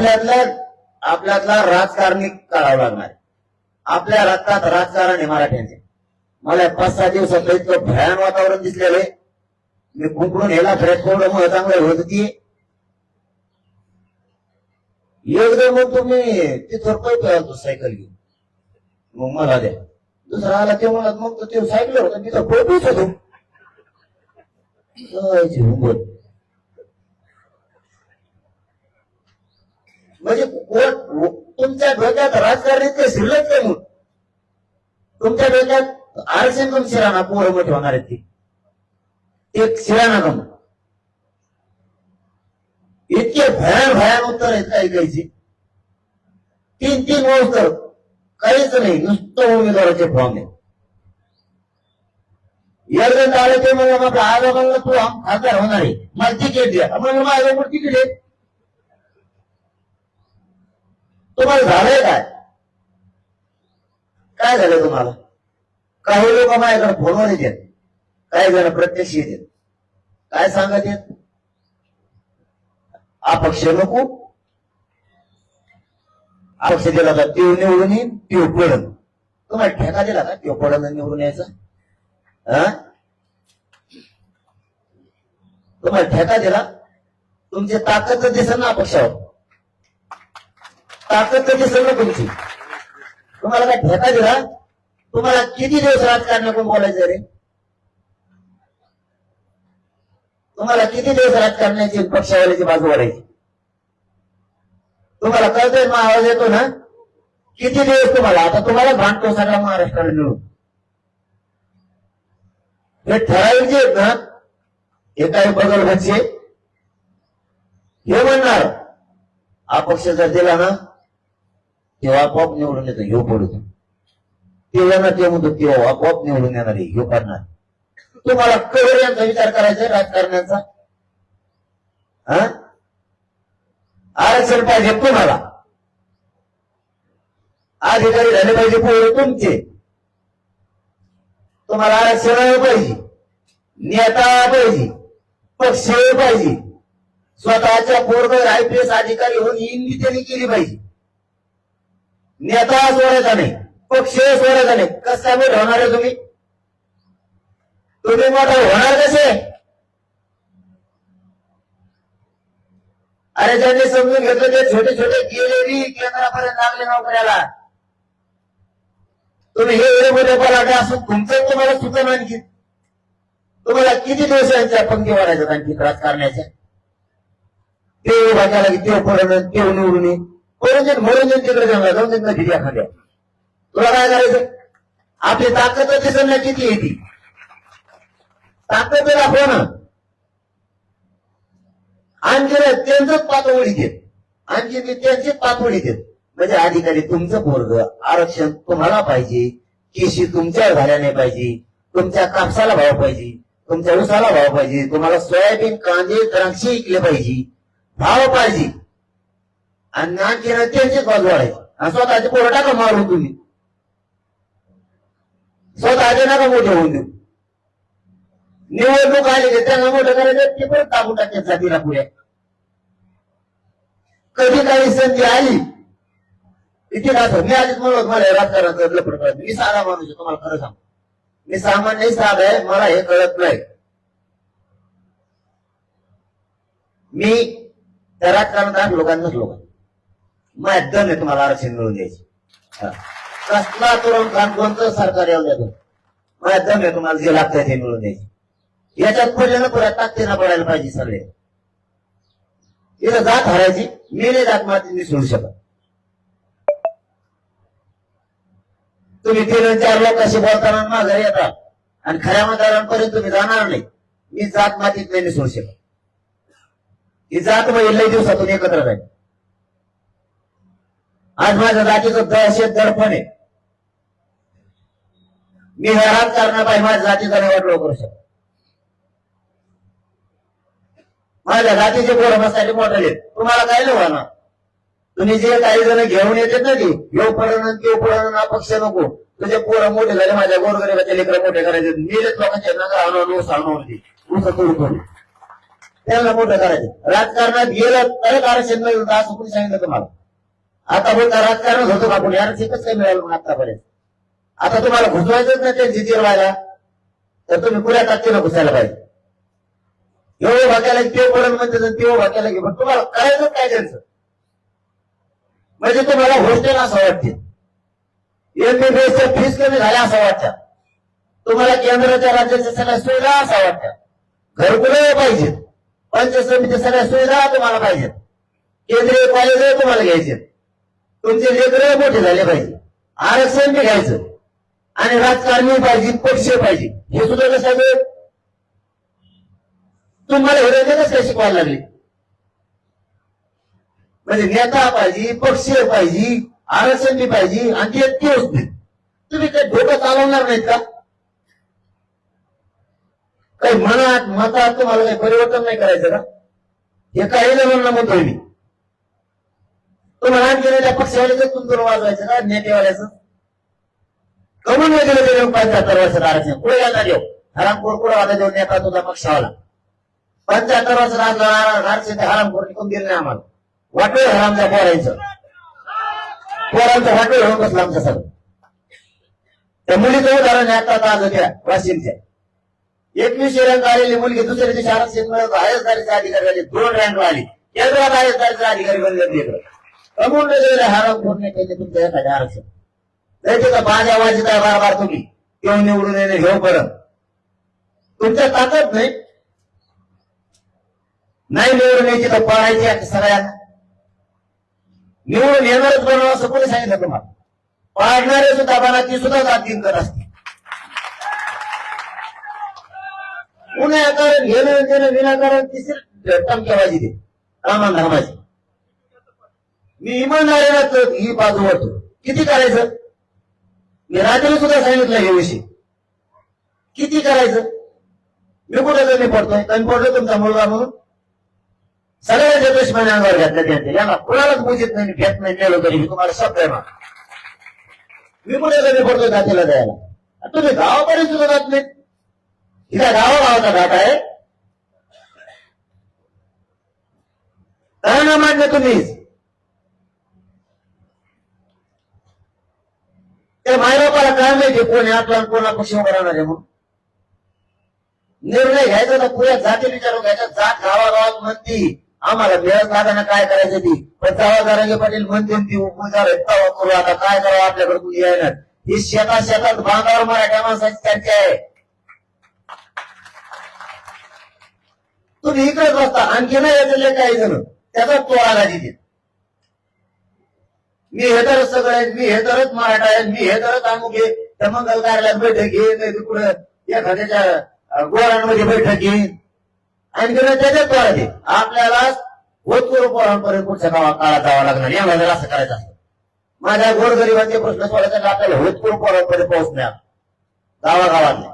आपल्यातल्या आपल्यातला राजकारणी काढावं लागणार. आपल्या रक्तात राजकारण आहे मराठ्यांचे. मला पाच सहा दिवसातलं इतकं भयान वातावरण दिसलेलं आहे. मी कुंकडून ह्याला फ्रेश थोडं मग चांगलं होत होती? एकदम मग तुम्ही तिथं पळतो सायकल घेऊन. मग मला द्या. दुसरा आला ते म्हणत मग तो ते सायकल होता तिथं पळतोच होतो. जायची म्हणजे कोण? तुमच्या डोक्यात राजकारण इतकं शिरलंच काय म्हणून. तुमच्या डोक्यात आरक्षण कम शिराणा पोर मोठे होणार आहेत ती. एक शिराणा कम इतके भयान भयान उत्तर आहेत काही काहीची. तीन तीन उत्तर काहीच नाही नुसतं उमेदवाराचे फॉर्म आहे एकजण आले ते म्हणजे मग आज म्हणलं तू आम- खासदार होणार आहे. मला तिकीट द्या. म्हणलं माझ्याकडे तिकीट आहे. तुम्हाला झालंय काय? काय झालं तुम्हाला? काही लोक माझ्याकडे फोनवर येतात. काही जण प्रत्यक्ष येतात. काय सांगत येत अपक्ष नको. अपक्ष दिला तर त्यो निवडून येईन त्यो पडन. तुम्हाला ठेका दिला का? त्यो पडन निवडून यायचा? हा? तुम्हाला ठेका दिला? तुमची ताकद तर दिसेल ना अपक्षावर. ताकद तर सगळं तुमची. तुम्हाला काय ठेका दिला? तुम्हाला किती दिवस राजकारण कोण बोलायचं रे? तुम्हाला किती दिवस राजकारणाची पक्षावाल्याची बाजू वाढायची? तुम्हाला कळतोय मग आवाज येतो ना? किती दिवस तुम्हाला? आता तुम्हाला भांडतो सगळ्या महाराष्ट्राला मिळून. हे ठराविक जे आहेत ना हे काही बदल म्हणजे हे म्हणणार अपक्ष जर दिला ना तेव्हा आपोआप निवडून येतो ह्यो पडतो ते ना ते म्हणतो तेव्हा आपोआप निवडून येणार आहे ह्यो करणार. तुम्हाला कवर यांचा विचार करायचा राजकारण्याचा? हा? आरक्षण पाहिजे तुम्हाला. अधिकारी झाले पाहिजे पोर तुमचे. तुम्हाला आरक्षण पाहिजे. नेता पाहिजे. पक्ष पाहिजे. स्वतःच्या पोरगर आयपीएस अधिकारी होऊन हिंदी त्यांनी केली पाहिजे. नेता सोडायचा नाही पक्ष सोडायचा नाही. कसं काय होणार आहे तुम्ही? तुम्ही मोठा होणार कसे? अरे ज्यांनी समजून घेतलं ते छोटे छोटे गेलेली केंद्रापर्यंत लागले नोकऱ्याला. तुम्ही हे एवढे मोठे पलाटे असून तुमचं तुम्हाला सुचन आणखी. तुम्हाला किती दिवस यांच्या पंक्ती वाढायच्यात आणखी राजकारण्याच्या ते उभा केला की ते पडणं ते निवडून ये. मनोरंजन मनोरंजन तिकडे जमला जाऊन त्यांना दिली एखाद्या तुला काय करायचं? आपली ताकद दिसत किती आहे ती? ताकद दाखव ना आणखी त्यांचंच पातळी देत. आणखी ते त्यांचीच पातळी देत. म्हणजे अधिकारी तुमचं पोरग आरक्षण तुम्हाला पाहिजे केशी तुमच्या झाल्याने पाहिजे तुमच्या कापसाला भाव पाहिजे तुमच्या उसाला भाव पाहिजे तुम्हाला सोयाबीन कांदे द्राक्षे विकले पाहिजे भाव पाहिजे. आणि ना केलं त्यांचीच बाजू आहे. आणि स्वतःचे पोरं टाका मारून तुम्ही. स्वतःचे नका मोठे होऊन देऊ. निवडणूक आली की त्यांना मोठं करायचं ते पण टाकून टाकतात तिला पुढे. कधी काही संधी आली इतिहास मी आधीच म्हणत मला राजकारणाचं लपड करत मी साधा माणूस आहे तुम्हाला खरं सांग मी सामान्य साधा आहे मला हे कळत नाही. मी त्या राजकारणात लोकांनाच लोक माझ्या दम आहे तुम्हाला आरक्षण मिळून द्यायची. कसला तरुण खान कोणतं सरकार येऊन देतो माझ्या आहे तुम्हाला जे लागतंय ते मिळून द्यायची. याच्यात पडले ना परत ताकदीनं पडायला पाहिजे सगळे. इथं जात हरायची मी नाही जात माती सोडू शकत. तुम्ही तीन चार लोकांशी बोलताना माघारी येतात आणि खऱ्या मतदारांपर्यंत तुम्ही जाणार नाही. मी जात मातीत नाही सोडू शकत. ही जात मग लय दिवसातून एकत्र राहील आज माझ्या जातीचं दहशत दडपण आहे. मी हैराण करणार पाहिजे माझ्या जातीचा निवड करू शकतो. माझ्या जातीचे पोरं बसायला मोठे तुम्हाला काय नाही तुम्ही जे काही जण घेऊन येते ना की यो पडण त्यो पडण अपक्ष नको. तुझे पोरं मोठे झाले माझ्या गोरगरीबाचे लेकर मोठे करायचे. मीच लोकांच्या नगर त्यांना मोठं करायचे. राजकारणात गेलं तरच आरक्षण मिळेल असं कोणी सांगितलं तुम्हाला. आता बोलता राजकारण होतो का कोणी आरक्षण काही मिळालं मग आतापर्यंत. आता तुम्हाला घुसवायचंच नाही ते जिजीर व्हायला तर तुम्ही पुऱ्या ताकदीनं घुसायला पाहिजे? एवढं भाग्याला ते पडून म्हणते तेव्हा भाग्याला घे पण तुम्हाला करायचं काय त्यांचं? म्हणजे तुम्हाला हॉस्टेल असं वाटते. एमबीबीएसच्या फीस कमी झाल्या असं वाटतं. तुम्हाला केंद्राच्या राज्याच्या सगळ्या सुविधा असं वाटतं घरकुलं पाहिजेत? पंच समिती सगळ्या सुविधा तुम्हाला पाहिजेत. केंद्रीय कॉलेज तुम्हाला घ्यायचे तुमचे लेकर मोठे झाले पाहिजे. आरक्षण बी घ्यायचं आणि राजकारणी पाहिजे पक्ष पाहिजे. हे सुद्धा कसं आहे? तुम्हाला हे कसं काय शिकवायला लागले? म्हणजे नेता पाहिजे पक्ष पाहिजे आरक्षण बी पाहिजे आणि ते तेच नाही. तुम्ही काही डोकं चालवणार नाहीत का? काही मनात मतात तुम्हाला काही परिवर्तन नाही करायचं का? हे काही जणांना म्हणतोय मी. तो आणखी गेलेल्या पक्षावाल्याचं तुमचं वाजवायचं का नेतेवाल्याचं. कमून वगैरे गेले पंच्याहत्तर वर्षात आरक्षण. कुठे गेला देऊ हरामखोर कुठे वाजा देऊ नेता तुझा पक्षावाला? पंच्याहत्तर वर्षात आज आरक्षण ते हरामखोर निघून दिलं नाही आम्हाला. वाटवे हरामच्या पोरायचं पोरांचं. वाटवे होऊन बसलं आमच्या सगळं त्या मुलीचं उदाहरण आहे आता आज होत्या वाशिमच्या एकवीसशे रँक आलेली मुलगी दुसऱ्या दिवशी आरक्षण मिळत आयसदारीचे अधिकारी झाले दोन रँक आली. केंद्रात आयसदारीचे अधिकारी बनले तिकडे कमवून गेलेले हराम फोडणे केले तुमच्या एखाद्या आरक्षण. नाही तिथं बाजा वाजित आहे बार तुम्ही किंवा निवडून येणे घेऊ परत तुमच्या ताकद नाही. नाही निवडून यायची तर पळायची आहे सगळ्यांना निवडून येणारच बनवा असं कोणी सांगितलं तुम्हाला? पाडणारे सुद्धा बना ती सुद्धा जात दिन करत असते पुण्याकरण घेणं देणं विनाकारण तिसरी टमक्याबाजी दे. रामान धर्माची मी इमानदारीला ही बाजू वाटतो किती करायचं? मी राजाने सुद्धा सांगितलं हे विषय. किती करायचं? मी कुठे कमी पडतोय? कमी पडलो तुमचा मुलगा म्हणून? सगळ्यांच्या दुश्मनी अंगावर घातलं त्यांचे यांना कुणालाच बुजित नाही घेत नाही नेलो तरी तुम्हाला शब्द आहे मग मी कुठे कमी पडतोय जातीला द्यायला? तुम्ही गावापर्यंत सुद्धा जात नाही. इथं गावागावाचा घाट आहे. काय ना मांडलं तुम्हीच त्या मायबापाला काय माहिती कोण आहे आपला आणि कोणा पक्ष उभा राहणार आहे म्हणून निर्णय घ्यायचा तर पुऱ्या जाती विचारून घ्यायचा जात गावागावात म्हणती आम्हाला मिळत लागाना काय करायचं ती पण जावा पाटील म्हणते ती उपचार करू आता काय करावं आपल्याकडे कुणी येणार ही शेतात शेतात बांधावर मराठ्या माणसाची चर्चा आहे तुम्ही इकडेच बसता आणखी नाही येतले काही जण त्याचा तोळा तिथे मी हे तर सगळं आहे, मी हे तरच मराठा आहे मी हे तरच अमुक आहे. त्या मंगल कार्यालयात बैठक घेईन नाही तर कुठं एखाद्याच्या अं, गोरांमध्ये बैठक घेईन आणि त्याच्यात तोळा दे. आपल्याला होतपूर्व पोरांपर्यंत पुढच्या गावा काळात जावं लागणार. या माझ्याला असं करायचं असतं. माझ्या गोरगरिबांचे प्रश्न सोडायचा आपल्याला होतपूर्व पोरांपर्यंत पोहोचण्या गावागावातल्या